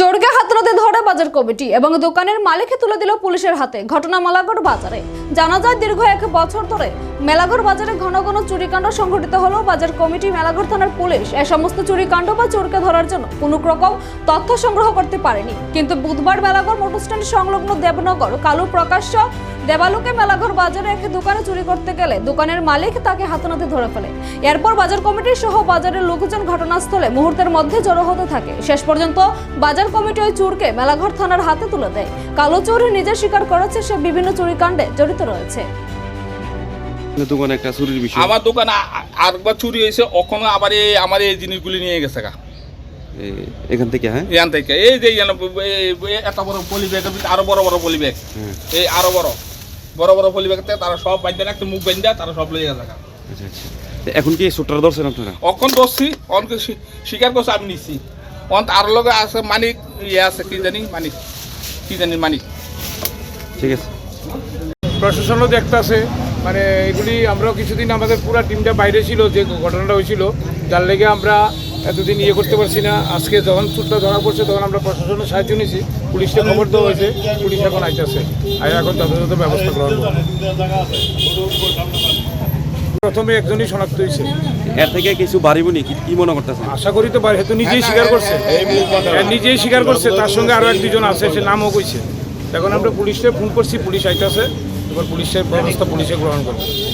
চোরকে হাতরাতে ধরে বাজার কমিটি এবং দোকানের মালিককে তুলে দিল পুলিশের হাতে। ঘটনা মালাগড় বাজারে। জানা যায়, দীর্ঘ এক বছর ধরে মেলাগড় বাজারে ঘন ঘন চুরিকাণ্ড সংঘটিত হলেও বাজার কমিটি মেলাগড় থানার পুলিশ এ সমস্ত চুরিকাণ্ড বা চোরকে ধরার জন্য কোনো রকম তথ্য সংগ্রহ করতে পারেনি। কিন্তু বুধবার মেলাগড় মোটর স্ট্যান্ড সংলগ্ন দেবনগর কালু প্রকাশ্য দেবালুকে মেলাঘর বাজারে এক দোকানে চুরি করতে গেলে দোকানের মালিক তাকে হাতনাতে ধরে ফেলে। এরপর বাজার কমিটি সহ বাজারের লোকজন ঘটনাস্থলে মুহূর্তের মধ্যে জড়ো হতে থাকে। শেষ পর্যন্ত বাজার কমিটি ওই চোরকে মেলাঘর থানার হাতে তুলে দেয়। কালো চোর নিজে স্বীকার করেছে সে বিভিন্ন চুরিকাণ্ডে জড়িত রয়েছে। দোকানে একটা চুরির বিষয়। আমার দোকানে আরেকবার চুরি হয়েছে ওখানে আবার এই আমার এই জিনিসগুলি নিয়ে গেছে গা। এখান থেকে হ্যাঁ? এখান থেকে। এই যে এত বড় পলি ভিতরে আরও বড় বড় পলি ব্যাগ। হ্যাঁ। এই আরও বড়। বড় বড় পলি ব্যাগতে তারা সব বাইন্দা একটা মুখ বাইন্দা তারা সব গেছে গা। আচ্ছা আচ্ছা। এখন কি সুটরা ধরছেন আপনারা? অখন ধরছি অনকে স্বীকার করছে আমি নিছি। অন তার লগে আছে মানিক ইয়ে আছে কি জানি মানিক। কি জানি মানিক। ঠিক আছে। প্রশাসনও দেখতেছে মানে এগুলি আমরাও কিছুদিন আমাদের পুরো টিমটা বাইরে ছিল যে ঘটনাটা হয়েছিল যার লেগে আমরা এতদিন ইয়ে করতে পারছি না। আজকে যখন চুটটা ধরা পড়ছে তখন আমরা প্রশাসনের সাহায্য নিয়েছি। পুলিশকে খবর দেওয়া হয়েছে। পুলিশ এখন আইতেছে। আর এখন যথাযথ ব্যবস্থা গ্রহণ প্রথমে একজনই শনাক্ত হয়েছে। এর থেকে কিছু বাড়িব নি? কি- মনে করতেছেন? আশা করি তো পারে তো নিজেই স্বীকার করছে। নিজেই স্বীকার করছে। তার সঙ্গে আরও এক দুজন আছে সে নামও কইছে। এখন আমরা পুলিশকে ফোন করছি। পুলিশ আইতাছে। এবার পুলিশের ব্যবস্থা পুলিশে গ্রহণ করবে।